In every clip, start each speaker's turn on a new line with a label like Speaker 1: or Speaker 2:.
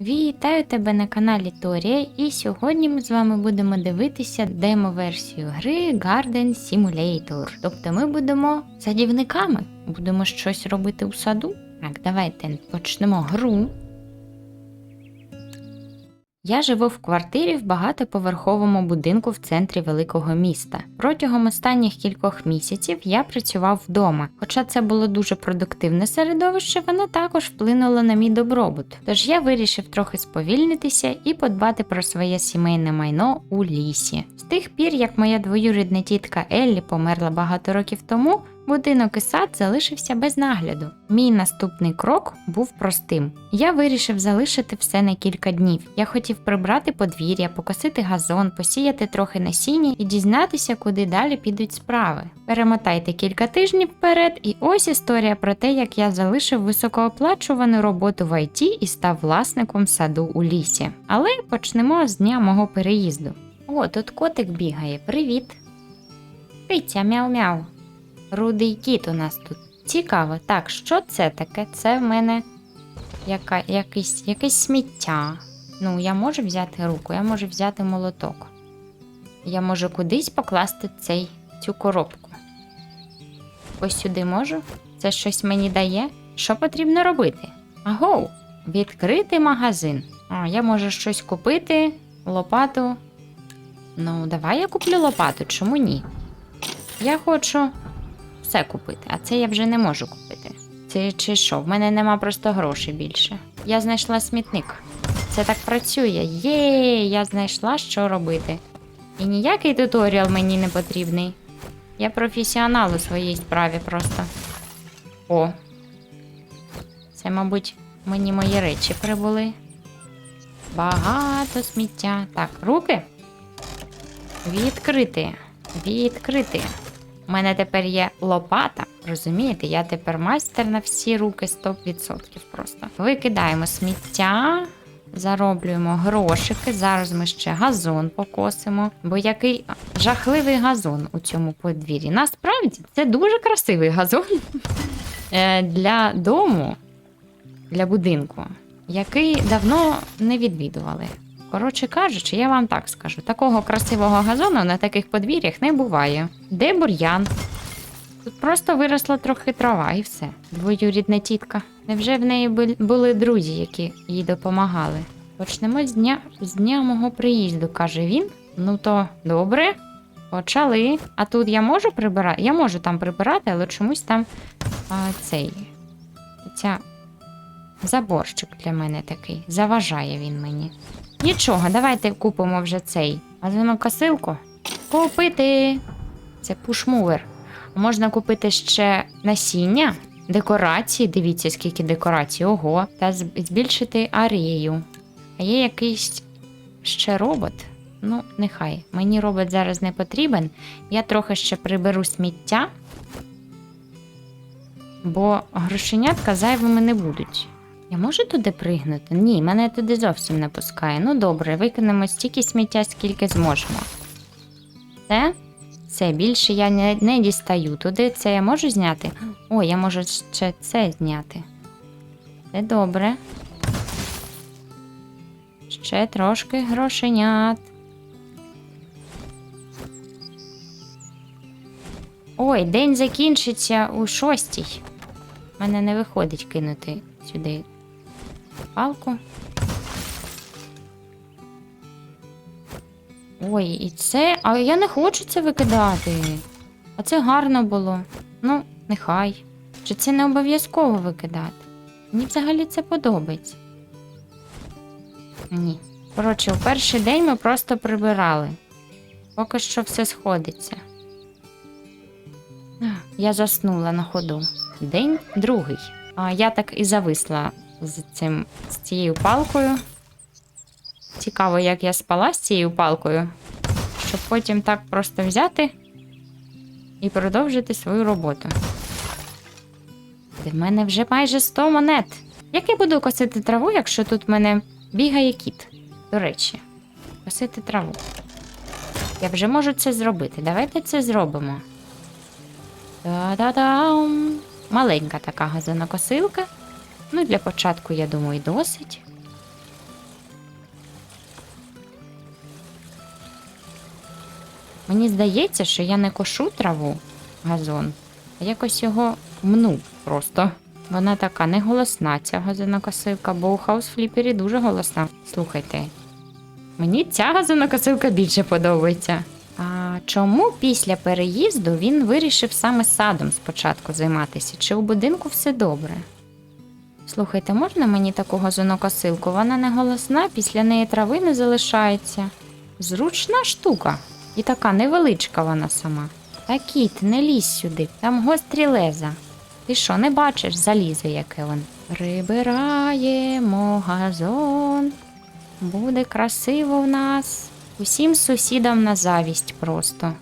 Speaker 1: Вітаю тебе на каналі Торія, і сьогодні ми з вами будемо дивитися демо-версію гри Garden Simulator. Тобто ми будемо садівниками, будемо щось робити у саду. Так, давайте почнемо гру. Я живу в квартирі в багатоповерховому будинку в центрі великого міста. Протягом останніх кількох місяців я працював вдома. Хоча це було дуже продуктивне середовище, воно також вплинуло на мій добробут. Тож я вирішив трохи сповільнитися і подбати про своє сімейне майно у лісі. З тих пір, як моя двоюрідна тітка Еллі померла багато років тому, будинок і сад залишився без нагляду. Мій наступний крок був простим. Я вирішив залишити все на кілька днів. Я хотів прибрати подвір'я, покосити газон, посіяти трохи насіння і дізнатися, куди далі підуть справи. Перемотайте кілька тижнів вперед, і ось історія про те, як я залишив високооплачувану роботу в ІТ і став власником саду у лісі. Але почнемо з дня мого переїзду. О, тут котик бігає. Привіт. Киця, мяу-мяу. Рудий кіт у нас тут. Цікаво. Так, що це таке? Це в мене яка, якийсь, якесь сміття. Ну, я можу взяти руку, я можу взяти молоток. Я можу кудись покласти цей, цю коробку. Ось сюди можу. Це щось мені дає. Що потрібно робити? Агоу, відкрити магазин. А, я можу щось купити, лопату. Ну, давай я куплю лопату, чому ні? Я хочу все купити, а це я вже не можу купити. Це чи що? В мене нема просто грошей більше. Я знайшла смітник. Це так працює. Є, я знайшла, що робити. І ніякий туторіал мені не потрібний. Я професіонал у своїй справі просто. О. Це, мабуть, мені мої речі прибули. Багато сміття. Так, руки. Відкрити. Відкрити. У мене тепер є лопата. Розумієте, я тепер майстер на всі руки 100% просто. Викидаємо сміття, зароблюємо грошики. Зараз ми ще газон покосимо. Бо який жахливий газон у цьому подвір'ї. Насправді це дуже красивий газон Е, для дому, для будинку, який давно не відвідували. Коротше кажучи, я вам так скажу: такого красивого газону на таких подвір'ях не буває. Де бур'ян? Тут просто виросла трохи трава і все. Двоюрідна тітка. Невже в неї були друзі, які їй допомагали? Почнемо з дня, з дня мого приїзду, каже він. Ну то добре. Почали. А тут я можу прибирати? Я можу там прибирати, але чомусь там а, цей. Ця заборчик для мене такий. Заважає він мені. Нічого, давайте купимо вже цей. Газонокосилку. Купити. Це пушмувер. Можна купити ще насіння, декорації. Дивіться, скільки декорацій. Ого. Та збільшити арею. А є якийсь ще робот. Ну, нехай. Мені робот зараз не потрібен. Я трохи ще приберу сміття, бо грошенятка зайвими не будуть. Я можу туди пригнути? Ні, мене туди зовсім не пускає. Ну добре, викинемо стільки сміття, скільки зможемо. Це? Це більше я не, не дістаю туди. Це я можу зняти? О, я можу ще це зняти. Це добре. Ще трошки грошенят. Ой, день закінчиться у шостій. У мене не виходить кинути сюди палку. Ой, і це. А я не хочу це викидати. А це гарно було. Ну, нехай. Чи це не обов'язково викидати? Мені взагалі це подобається. Ні. Коротше, у перший день ми просто прибирали. Поки що все сходиться. Я заснула на ходу. День другий. А я так і зависла з цим з цією палкою. Цікаво, як я спала з цією палкою, щоб потім так просто взяти і продовжити свою роботу. В мене вже майже 100 монет. Як я буду косити траву, якщо тут в мене бігає кіт? До речі, косити траву. Я вже можу це зробити. Давайте це зробимо. Та-да-дам! Маленька така газонокосилка. Ну, для початку, я думаю, досить. Мені здається, що я не кошу траву газон, а якось його мну просто. Вона така не голосна ця газонокосилка, бо у хаус-фліпері дуже голосна. Слухайте. Мені ця газонокосилка більше подобається. А чому після переїзду він вирішив саме садом спочатку займатися? Чи у будинку все добре? Слухайте, можна мені таку газонокосилку? Вона не голосна, після неї трави не залишається. Зручна штука. І така невеличка вона сама. Та кіт, не лізь сюди, там гострі леза. Ти що, не бачиш залізо, яке воно? Прибираємо газон. Буде красиво в нас. Усім сусідам на завість просто.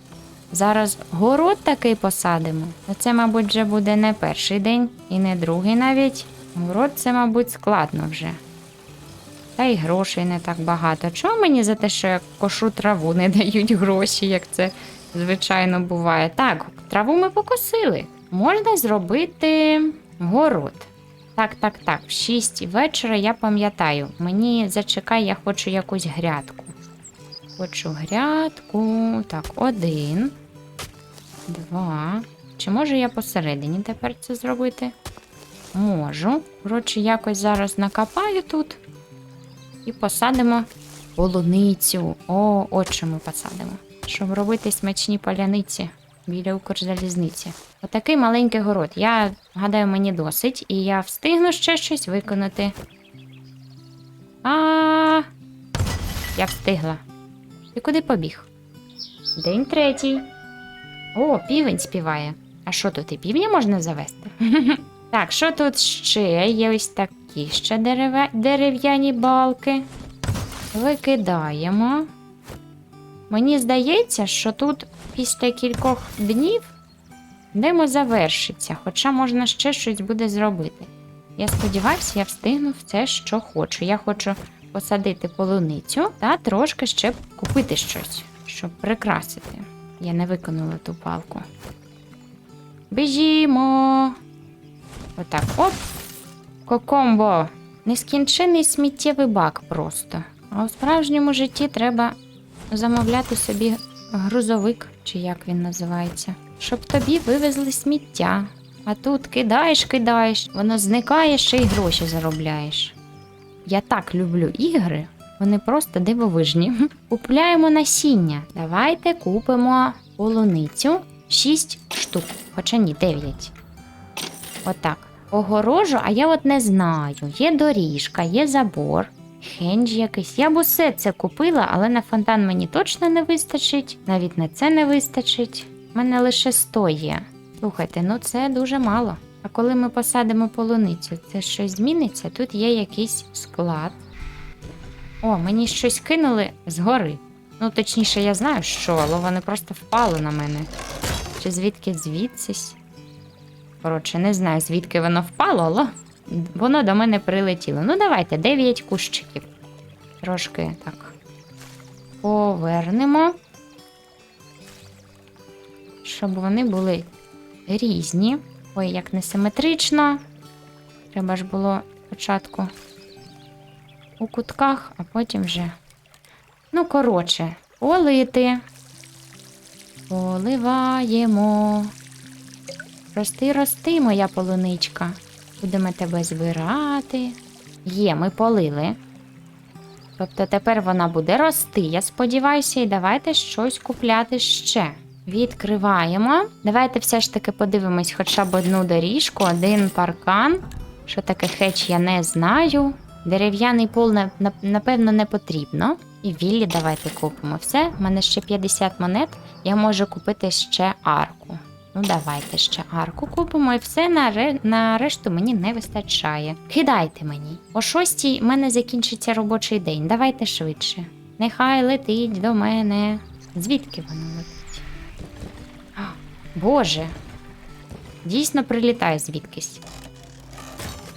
Speaker 1: Зараз город такий посадимо. Це, мабуть, вже буде не перший день і не другий навіть. Город це, мабуть, складно вже. Та й грошей не так багато. Чому мені за те, що я кошу траву, не дають гроші, як це звичайно буває? Так, траву ми покосили. Можна зробити город. Так, так, так. В 6 вечора я пам'ятаю. Мені зачекай, я хочу якусь грядку. Хочу грядку. Так, один. Два. Чи можу я посередині тепер це зробити? Можу. Коротше, якось зараз накопаю тут і посадимо полуницю. О, от що ми посадимо. Щоб робити смачні поляниці біля Укрзалізниці. Отакий маленький город. Я гадаю, мені досить, і я встигну ще щось виконати. А, я встигла. Ти куди побіг? День третій. О, півень співає. А що тут і півня можна завести? Так, що тут ще? Є ось такі ще дерев'яні балки. Викидаємо. Мені здається, що тут після кількох днів демо завершиться, хоча можна ще щось буде зробити. Я сподіваюся, я встигну все, що хочу. Я хочу посадити полуницю та трошки ще купити щось, щоб прикрасити. Я не виконала ту палку. Біжімо. Отак, оп. Кокомбо. Нескінчений сміттєвий бак просто. А у справжньому житті треба замовляти собі грузовик, чи як він називається, щоб тобі вивезли сміття. А тут кидаєш, кидаєш, воно зникає, ще й гроші заробляєш. Я так люблю ігри, вони просто дивовижні. Купляємо насіння. Давайте купимо полуницю 6 штук, хоча ні, 9. Отак. Огорожу, а я от не знаю. Є доріжка, є забор, хендж якийсь. Я б усе це купила, але на фонтан мені точно не вистачить, навіть на це не вистачить. У мене лише 100 є. Слухайте, ну це дуже мало. А коли ми посадимо полуницю, це щось зміниться? Тут є якийсь склад. О, мені щось кинули згори. Ну, точніше, я знаю, що, але вони просто впали на мене. Чи звідки звідсись? Коротше, не знаю, звідки воно впало, але воно до мене прилетіло. Ну, давайте, 9 кущиків. Трошки так. Повернемо. Щоб вони були різні. Ой, як несиметрично. Треба ж було спочатку у кутках, а потім вже. Ну, коротше, полити. Поливаємо. Рости, рости, моя полуничка. Будемо тебе збирати. Є, ми полили. Тобто тепер вона буде рости, я сподіваюся, і давайте щось купляти ще. Відкриваємо. Давайте все ж таки подивимось хоча б одну доріжку, один паркан. Що таке хеч, я не знаю. Дерев'яний пол, на- на- напевно, не потрібно. І віллі давайте купимо. Все, в мене ще 50 монет. Я можу купити ще арку. Ну, давайте ще арку купимо і все на, ре... на решту мені не вистачає. Кидайте мені. О шостій в мене закінчиться робочий день. Давайте швидше. Нехай летить до мене. Звідки воно летить? А, Боже. Дійсно прилітає звідкись.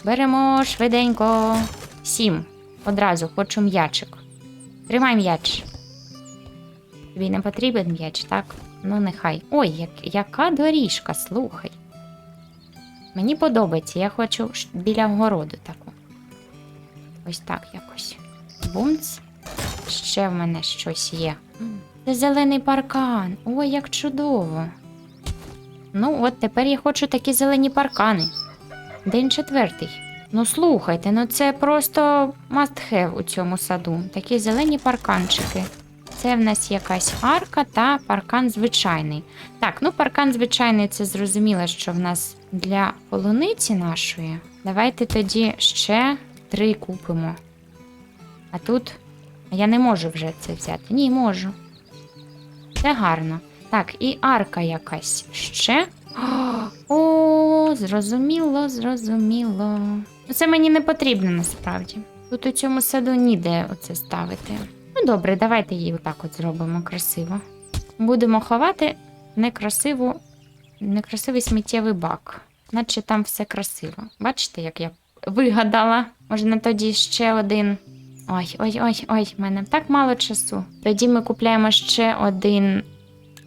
Speaker 1: Беремо швиденько. Сім. Одразу хочу м'ячик. Тримай м'яч. Тобі не потрібен м'яч, так? Ну, нехай. Ой, як, яка доріжка, слухай. Мені подобається, я хочу біля городу таку. Ось так якось. Бумц. Ще в мене щось є. Це зелений паркан. Ой, як чудово. Ну, от тепер я хочу такі зелені паркани. День четвертий. Ну слухайте, ну це просто must have у цьому саду. Такі зелені парканчики. Це в нас якась арка та паркан звичайний. Так, ну паркан звичайний, це зрозуміло, що в нас для полуниці нашої. Давайте тоді ще три купимо. А тут я не можу вже це взяти. Ні, можу. Це гарно. Так, і арка якась ще. О, зрозуміло, зрозуміло. Це мені не потрібно насправді. Тут у цьому саду ніде оце ставити. Ну добре, давайте її отак от зробимо красиво. Будемо ховати некрасиву, некрасивий сміттєвий бак. Наче там все красиво. Бачите, як я вигадала? Можна тоді ще один. Ой, ой, ой, ой, в мене так мало часу. Тоді ми купляємо ще один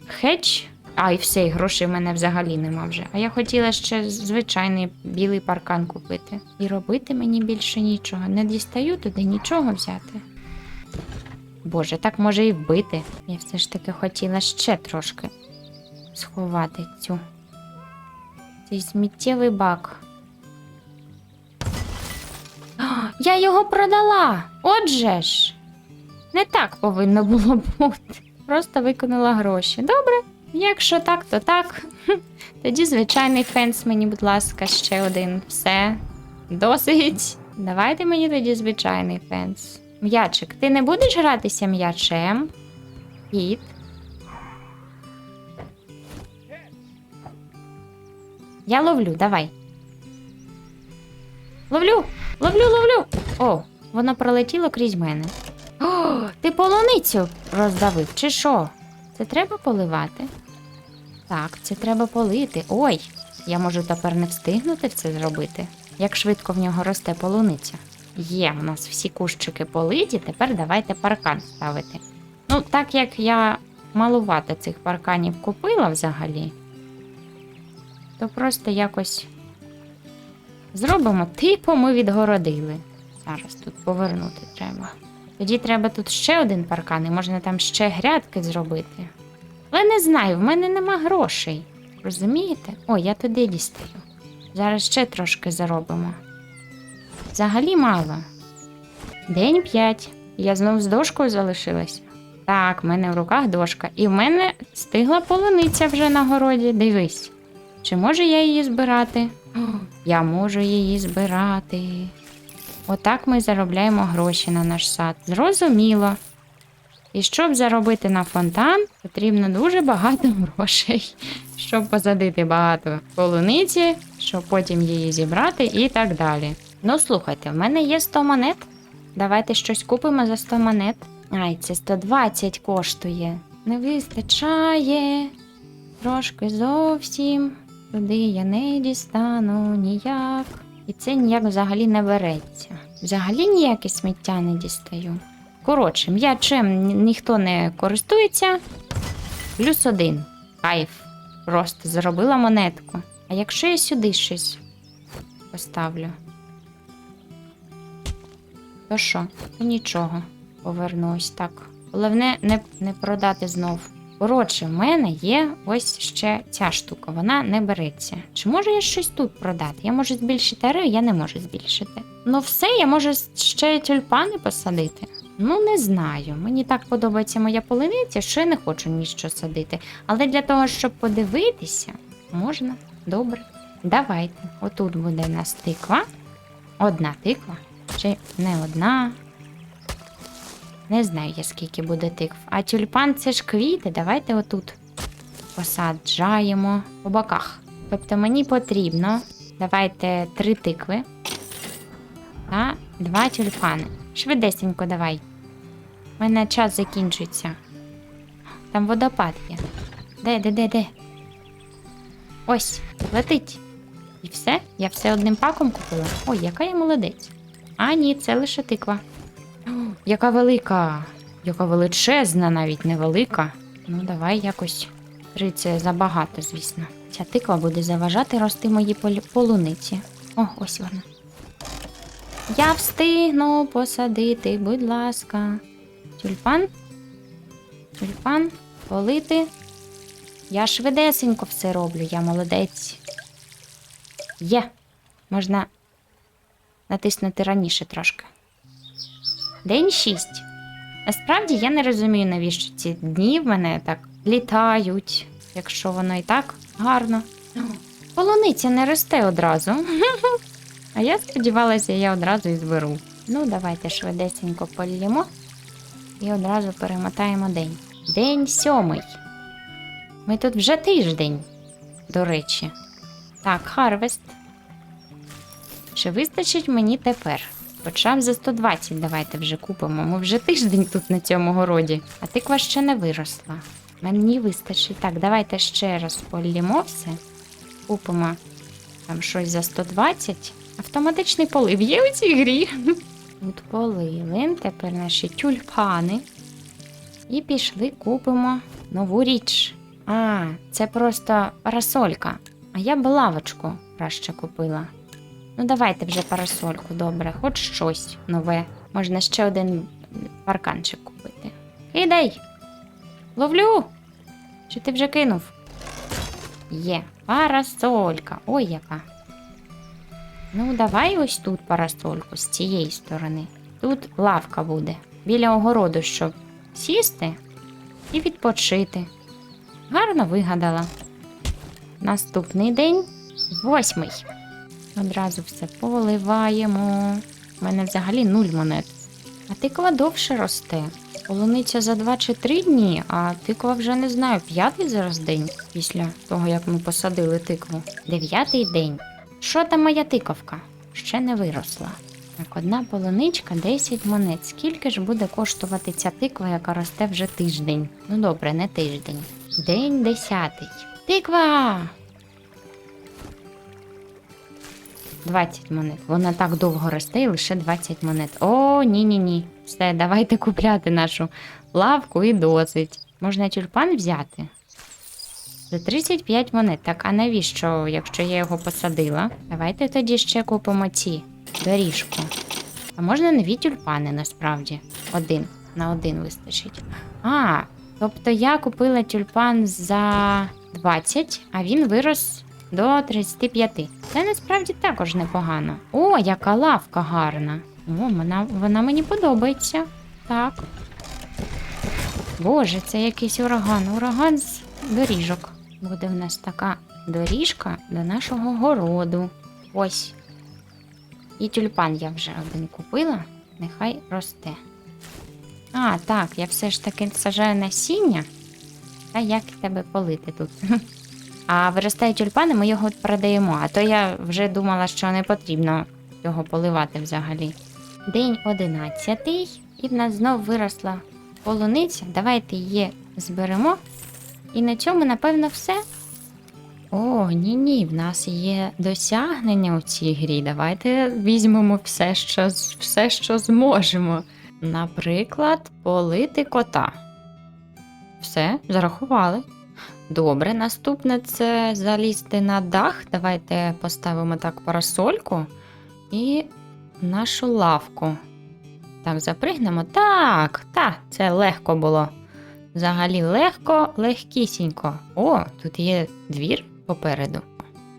Speaker 1: хедж. А, і все, і грошей в мене взагалі нема вже. А я хотіла ще звичайний білий паркан купити. І робити мені більше нічого. Не дістаю туди нічого взяти. Боже, так може і вбити. Я все ж таки хотіла ще трошки сховати цю. Цей сміттєвий бак. А, Я його продала! Отже ж. Не так повинно було бути. Просто виконала гроші. Добре, якщо так, то так. Тоді звичайний фенс мені, будь ласка, ще один. Все. Досить. Давайте мені тоді звичайний фенс. М'ячик, ти не будеш гратися м'ячем? Кіт. Я ловлю, давай. Ловлю, ловлю, ловлю. О, воно пролетіло крізь мене. О, ти полуницю роздавив, чи що? Це треба поливати? Так, це треба полити. Ой, я можу тепер не встигнути це зробити. Як швидко в нього росте полуниця. Є, в нас всі кущики политі, тепер давайте паркан ставити. Ну, так як я малувати цих парканів купила взагалі, то просто якось зробимо, типу ми відгородили. Зараз тут повернути треба. Тоді треба тут ще один паркан, і можна там ще грядки зробити. Але не знаю, в мене нема грошей. Розумієте? О, я туди дістаю. Зараз ще трошки заробимо. Взагалі мало. День п'ять. Я знов з дошкою залишилася. Так, в мене в руках дошка. І в мене стигла полуниця вже на городі. Дивись. Чи можу я її збирати? О, я можу її збирати. Отак ми заробляємо гроші на наш сад. Зрозуміло. І щоб заробити на фонтан, потрібно дуже багато грошей, щоб посадити багато полуниці, щоб потім її зібрати і так далі. Ну, слухайте, в мене є 100 монет. Давайте щось купимо за 100 монет. Ай, це 120 коштує. Не вистачає. Трошки зовсім. Туди я не дістану ніяк. І це ніяк взагалі не береться. Взагалі ніяке сміття не дістаю. Коротше, м'ячем ніхто не користується. Плюс один. Кайф. Просто зробила монетку. А якщо я сюди щось поставлю? То що? То нічого. Повернусь так. Головне не, не продати знов. Коротше, в мене є ось ще ця штука, вона не береться. Чи можу я щось тут продати? Я можу збільшити арею, я не можу збільшити. Ну, все, я можу ще тюльпани посадити. Ну, не знаю. Мені так подобається моя полиниця, що я не хочу нічого садити. Але для того, щоб подивитися, можна. Добре. Давайте. Отут буде в нас тиква. Одна тиква. Чи не одна. Не знаю я, скільки буде тикв. А тюльпан це ж квіти. Давайте отут посаджаємо по боках. Тобто мені потрібно. Давайте три тикви та два тюльпани. Швидесенько давай. У мене час закінчується. Там водопад є. Де, де, де, де? Ось, летить. І все? Я все одним паком купила. Ой, яка я молодець. А, ні, це лише тиква. Яка велика, яка величезна, навіть невелика. Ну, давай якось. Три це забагато, звісно. Ця тиква буде заважати рости мої полі- полуниці. О, ось вона. Я встигну посадити, будь ласка. Тюльпан. Тюльпан, полити. Я швидесенько все роблю, я молодець. Є. Можна натиснути раніше трошки. День 6. Насправді я не розумію, навіщо ці дні в мене так літають, якщо воно і так гарно. Полуниця не росте одразу. А я сподівалася, я одразу і зберу. Ну, давайте швидесенько полємо і одразу перемотаємо день. День сьомий. Ми тут вже тиждень, до речі. Так, Харвест. Чи вистачить мені тепер? Хоча б за 120 давайте вже купимо. Ми вже тиждень тут на цьому городі, а тиква ще не виросла. Мені вистачить. Так, давайте ще раз полімо все. Купимо там щось за 120. Автоматичний полив є у цій грі. Тут полили. Тепер наші тюльпани. І пішли, купимо нову річ. А, це просто парасолька. А я б лавочку краще купила. Ну, давайте вже парасольку, добре, хоч щось нове. Можна ще один парканчик купити. Кидай! Ловлю! Чи ти вже кинув? Є, парасолька. Ой, яка. Ну, давай ось тут парасольку з цієї сторони. Тут лавка буде. Біля огороду, щоб сісти і відпочити. Гарно вигадала. Наступний день восьмий. Одразу все поливаємо. У мене взагалі нуль монет. А тиква довше росте. Полуниця за 2 чи 3 дні, а тиква вже не знаю, п'ятий зараз день після того, як ми посадили тикву. Дев'ятий день. Що там моя тиковка? Ще не виросла. Так, одна полуничка 10 монет. Скільки ж буде коштувати ця тиква, яка росте вже тиждень? Ну добре, не тиждень. День десятий. Тиква! 20 монет. Вона так довго росте і лише 20 монет. О, ні-ні-ні. Все, давайте купляти нашу лавку і досить. Можна тюльпан взяти. За 35 монет. Так, а навіщо, якщо я його посадила? Давайте тоді ще купимо ці доріжку. А можна нові тюльпани насправді. Один. На один вистачить. А, тобто я купила тюльпан за 20, а він вирос до 35. Це насправді також непогано. О, яка лавка гарна. О, вона, вона мені подобається. Так. Боже, це якийсь ураган. Ураган з доріжок. Буде в нас така доріжка до нашого городу. Ось. І тюльпан я вже один купила. Нехай росте. А, так, я все ж таки сажаю насіння. Та як тебе полити тут? А виростає тюльпани, ми його продаємо. А то я вже думала, що не потрібно його поливати взагалі. День одинадцятий, і в нас знов виросла полуниця. Давайте її зберемо. І на цьому, напевно, все. О, ні, ні, в нас є досягнення у цій грі. Давайте візьмемо все, що, все, що зможемо. Наприклад, полити кота. Все, зарахували. Добре, наступне це залізти на дах. Давайте поставимо так парасольку і нашу лавку. Так, запригнемо. Так, так, це легко було. Взагалі легко, легкісінько. О, тут є двір попереду.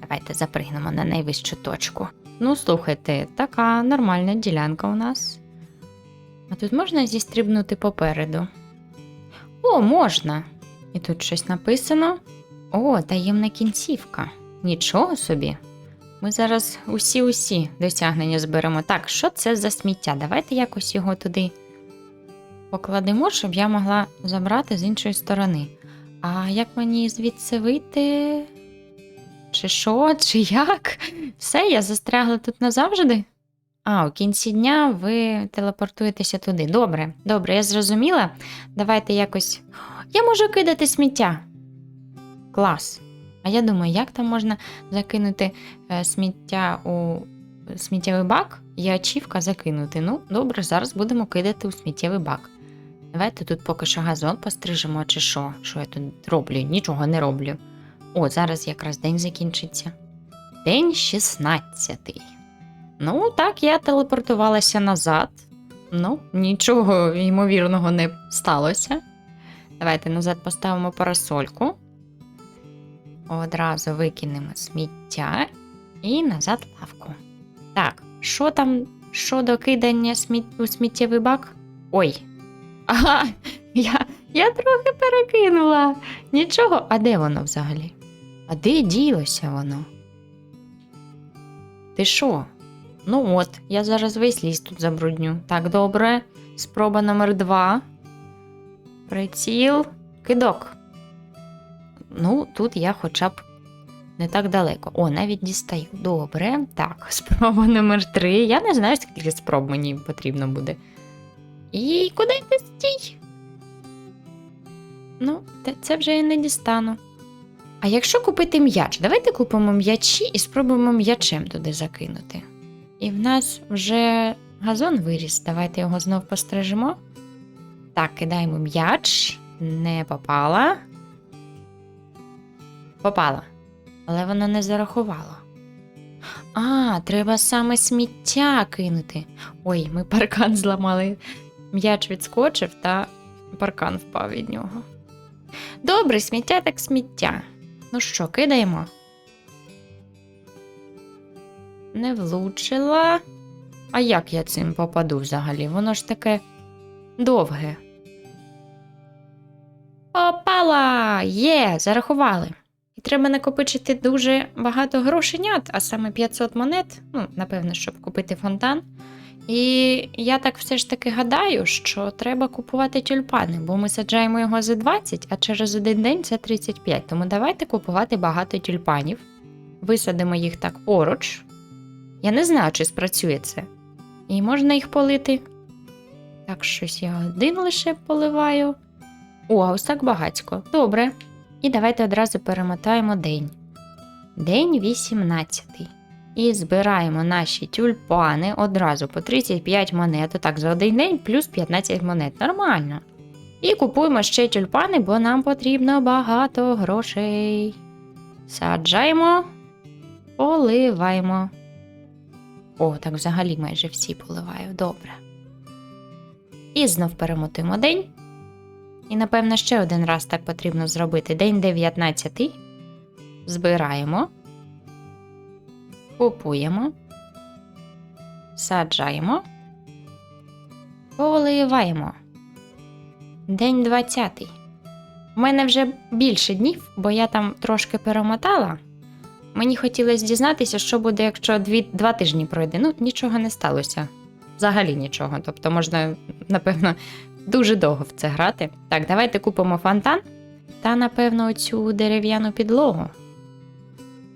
Speaker 1: Давайте запригнемо на найвищу точку. Ну, слухайте, така нормальна ділянка у нас. А тут можна зістрибнути попереду? О, можна. І тут щось написано. О, таємна кінцівка. Нічого собі. Ми зараз усі-усі досягнення зберемо. Так, що це за сміття? Давайте якось його туди покладемо, щоб я могла забрати з іншої сторони. А як мені звідси вийти? Чи що, чи як? Все, я застрягла тут назавжди? А, у кінці дня ви телепортуєтеся туди. Добре, добре, я зрозуміла. Давайте якось. Я можу кидати сміття. Клас. А я думаю, як там можна закинути е, сміття у сміттєвий бак і ачівка закинути. Ну, добре, зараз будемо кидати у сміттєвий бак. Давайте тут поки що газон пострижемо, чи що? Що я тут роблю? Нічого не роблю. О, зараз якраз день закінчиться. День 16. Ну, так, я телепортувалася назад. Ну, нічого ймовірного не сталося. Давайте назад поставимо парасольку. Одразу викинемо сміття і назад лавку. Так, що там щодо кидання сміт... у сміттєвий бак? Ой. Ага, я, я трохи перекинула. Нічого, а де воно взагалі? А де ділося воно? Ти що? Ну от, я зараз весь ліс тут забрудню. Так, добре. Спроба номер два. Приціл. Кидок. Ну, тут я хоча б не так далеко. О, навіть дістаю. Добре. Так, спроба номер три. Я не знаю, скільки спроб мені потрібно буде. І куди ти стій? Ну, це вже я не дістану. А якщо купити м'яч, давайте купимо м'ячі і спробуємо м'ячем туди закинути. І в нас вже газон виріс. Давайте його знов пострижемо. Так, кидаємо м'яч. Не попала. Попала. Але вона не зарахувала. А, треба саме сміття кинути. Ой, ми паркан зламали. М'яч відскочив та паркан впав від нього. Добре, сміття так сміття. Ну що, кидаємо? Не влучила. А як я цим попаду взагалі? Воно ж таке довге. Попала! Є, зарахували. І треба накопичити дуже багато грошенят, а саме 500 монет, ну, напевно, щоб купити фонтан. І я так все ж таки гадаю, що треба купувати тюльпани, бо ми саджаємо його за 20, а через один день це 35. Тому давайте купувати багато тюльпанів. Висадимо їх так поруч. Я не знаю, чи спрацює це. І можна їх полити. Так, щось я один лише поливаю. О, ось так багатько. Добре. І давайте одразу перемотаємо день. День 18. І збираємо наші тюльпани одразу по 35 монет. Отак за один день плюс 15 монет. Нормально. І купуємо ще тюльпани, бо нам потрібно багато грошей. Саджаємо, поливаємо. О, так взагалі майже всі поливаю. Добре. І знов перемотуємо день. І, напевно, ще один раз так потрібно зробити. День 19. Збираємо. Купуємо. Саджаємо. Поливаємо. День 20. У мене вже більше днів, бо я там трошки перемотала. Мені хотілося дізнатися, що буде, якщо дві, два тижні пройде. Ну, нічого не сталося. Взагалі нічого. Тобто можна, напевно, дуже довго в це грати. Так, давайте купимо фонтан та, напевно, оцю дерев'яну підлогу.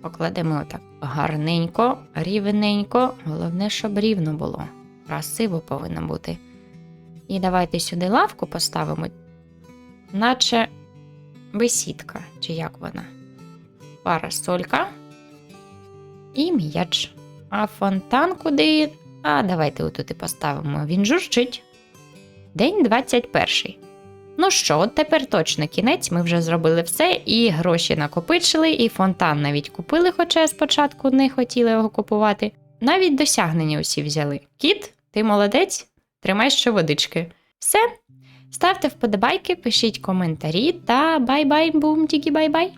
Speaker 1: Покладемо отак гарненько, рівненько. Головне, щоб рівно було. Красиво повинно бути. І давайте сюди лавку поставимо, наче бесідка, чи як вона. Парасолька і м'яч. А фонтан куди? А давайте отут і поставимо. Він журчить. День 21. Ну що, от тепер точно кінець, ми вже зробили все, і гроші накопичили, і фонтан навіть купили, хоча спочатку не хотіла його купувати. Навіть досягнення усі взяли. Кіт, ти молодець, тримай ще водички. Все. Ставте вподобайки, пишіть коментарі та бай-бай, бум, тікі бай-бай.